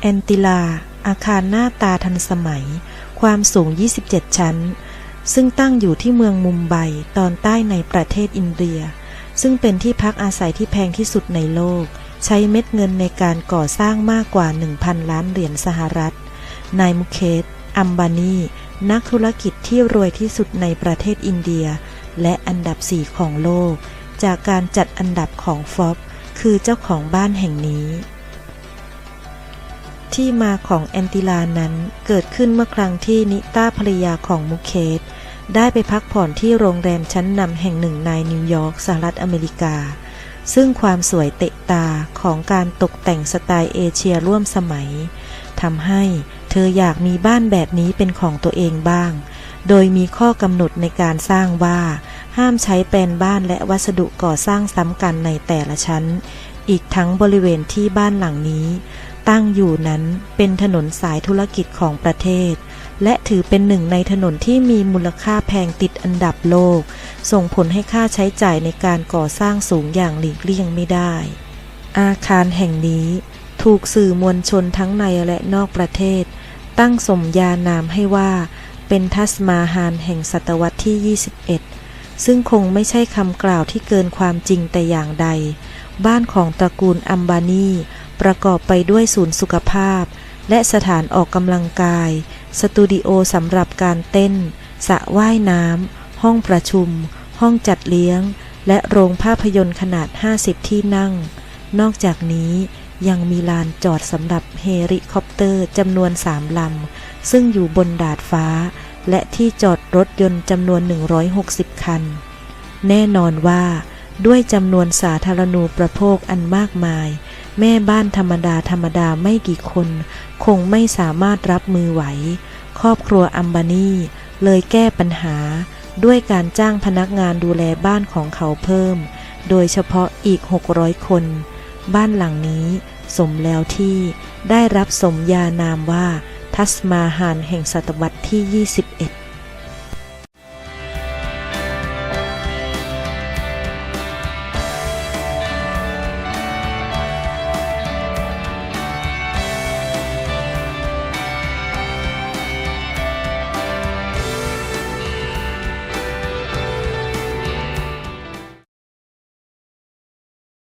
แอนติลา อาคารหน้าตาทันสมัย ความสูง 27 ชั้น ซึ่งตั้งอยู่ที่เมืองมุมไบตอนใต้ในประเทศอินเดีย ซึ่งเป็นที่พักอาศัยที่แพงที่สุดในโลก ใช้เม็ดเงินในการก่อสร้างมากกว่า 1,000 ล้านเหรียญสหรัฐ นายมุเคสอัมบานี นักธุรกิจที่รวยที่สุดในประเทศอินเดีย และอันดับสี่ของโลก จากการจัดอันดับของฟอบคือเจ้าของบ้านแห่งนี้ ที่มาของแอนติลานั้นเกิดขึ้นเมื่อครั้งที่นิต้าภรรยาของมุเคสได้ไปพักผ่อนที่โรงแรมชั้นนำแห่งหนึ่งในนิวยอร์กสหรัฐอเมริกา ซึ่งความสวยเตะตาของการตกแต่งสไตล์เอเชียร่วมสมัยทำให้เธออยากมีบ้านแบบนี้เป็นของตัวเองบ้าง โดยมีข้อกำหนดในการสร้างว่า ห้ามใช้แปลนบ้านและวัสดุก่อสร้างซ้ำกันในแต่ละชั้น อีกทั้งบริเวณที่บ้านหลังนี้ ตั้งอยู่นั้นเป็นถนนสายธุรกิจของประเทศ และถือเป็นหนึ่งในถนนที่มีมูลค่าแพงติดอันดับโลก ส่งผลให้ค่าใช้จ่ายในการก่อสร้างสูงอย่างหลีกเลี่ยงไม่ได้ อาคารแห่งนี้ ถูกสื่อมวลชนทั้งในและนอกประเทศ ตั้งสมญานามให้ว่า เป็นทัสมาฮานแห่งศตวรรษที่ 21 ซึ่งคงไม่ใช่คำกล่าวที่เกินความจริงแต่อย่างใด บ้านของตระกูลอัมบานี ประกอบไปด้วยศูนย์สุขภาพ และสถานออกกำลังกาย สตูดิโอสำหรับการเต้นสระว่ายน้ำ ห้องประชุม ห้องจัดเลี้ยง และโรงภาพยนตร์ขนาด 50 ที่นั่ง นอกจากนี้ยังมีลานจอดสำหรับเฮลิคอปเตอร์จำนวนสามลำ ซึ่งอยู่บนดาดฟ้า และที่จอดรถยนต์จำนวน 160 คัน แน่นอนว่า ด้วยจำนวนสาธารณูประโภคอันมากมาย แม่บ้านธรรมดาธรรมดาไม่กี่คน คงไม่สามารถรับมือไหว ครอบครัวอัมบานีเลยแก้ปัญหา ด้วยการจ้างพนักงานดูแลบ้านของเขาเพิ่ม โดยเฉพาะอีก 600 คน บ้านหลังนี้สมแล้วที่ได้รับสมญานามว่า ทัสมาฮานแห่งศตวรรษที่ 21